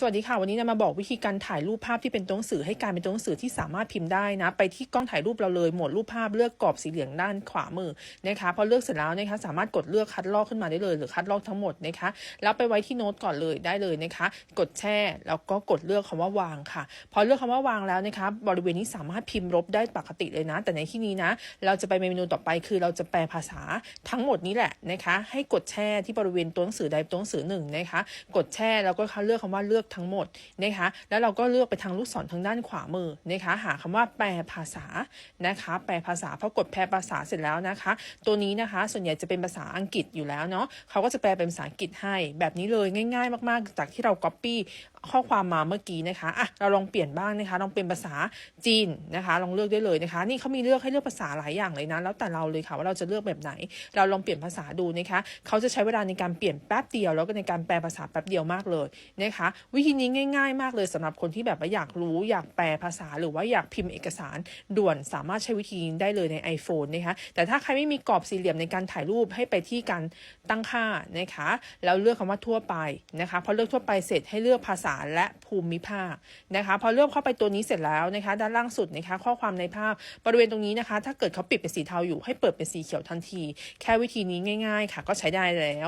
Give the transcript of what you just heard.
สวัสดีค่ะ วันนี้นะมาบอกวิธีการถ่ายรูปภาพที่เป็นตัวหนังสือให้กลายเป็นตัวหนังสือที่สามารถพิมพ์ได้นะ ไปที่กล้องถ่ายรูปเราเลยหมดรูปภาพเลือกกรอบสีเหลืองด้านขวามือนะคะพอเลือกเสร็จแล้วนะคะสามารถกดเลือกคัดลอกขึ้นมาได้เลย หรือคัดลอกทั้งหมดนะคะแล้วไปไว้ที่โน้ตก่อนเลยได้เลยนะคะ กดแช่แล้วก็กดเลือกคำว่าวางค่ะ พอเลือกคำว่าวางแล้วนะคะบริเวณนี้สามารถพิมพ์ลบได้ปกติเลยนะ แต่ในที่นี้นะ เราจะไปเมนูต่อไปคือเราจะแปลภาษาทั้งหมดนี้แหละนะคะ ให้กดแช่ที่บริเวณตัวหนังสือใดตัวหนังสือหนึ่งนะคะ กดแช่แล้วก็เลือกคำว่าเลือกทั้งหมดนะคะแล้วเราก็เลือกไปทางลูกศรทางด้านขวามือนะคะหาคำว่าแปลภาษานะคะแปลภาษาพอกดแปลภาษาเสร็จแล้วนะคะ ตัวนี้นะคะส่วนใหญ่จะเป็นภาษาอังกฤษอยู่แล้วเนาะเขาก็จะแปลเป็นภาษาอังกฤษให้แบบนี้เลยง่ายๆ มากๆ จากที่เรา copy ข้อความมาเมื่อกี้นะคะอะเราลองเปลี่ยนบ้างนะคะลองเป็นภาษาจีนนะคะ ลองเลือกได้เลยนะคะ นี่เขามีเลือกให้เลือกภาษาหลายอย่างเลยนะแล้วแต่เราเลยค่ะว่าเราจะเลือกแบบไหน เราลองเปลี่ยนภาษาดูนะคะเขาจะใช้เวลาในการเปลี่ยนแป๊บเดียว แล้วก็ในการแปลภาษาแป๊บเดียวมากเลยนะคะวิธีนี้ง่าย ๆ มากเลยสำหรับคนที่แบบว่าอยากรู้อยากแปลภาษาหรือว่าอยากพิมพ์เอกสารด่วนสามารถใช้วิธีนี้ได้เลยใน iPhone นะคะแต่ถ้าใครไม่มีกรอบสี่เหลี่ยมในการถ่ายรูปให้ไปที่การตั้งค่านะคะแล้วเลือกคำว่าทั่วไปนะคะพอเลือกทั่วไปเสร็จให้เลือกภาษาและภูมิภาคนะคะพอเลือกเข้าไปตัวนี้เสร็จแล้วนะคะด้านล่างสุดนะคะข้อความในภาพบริเวณตรงนี้นะคะ ถ้าเกิดเขาปิดเป็นสีเทาอยู่ให้เปิดเป็นสีเขียวทันที แค่วิธีนี้ง่าย ๆ ค่ะ ก็ใช้ได้แล้ว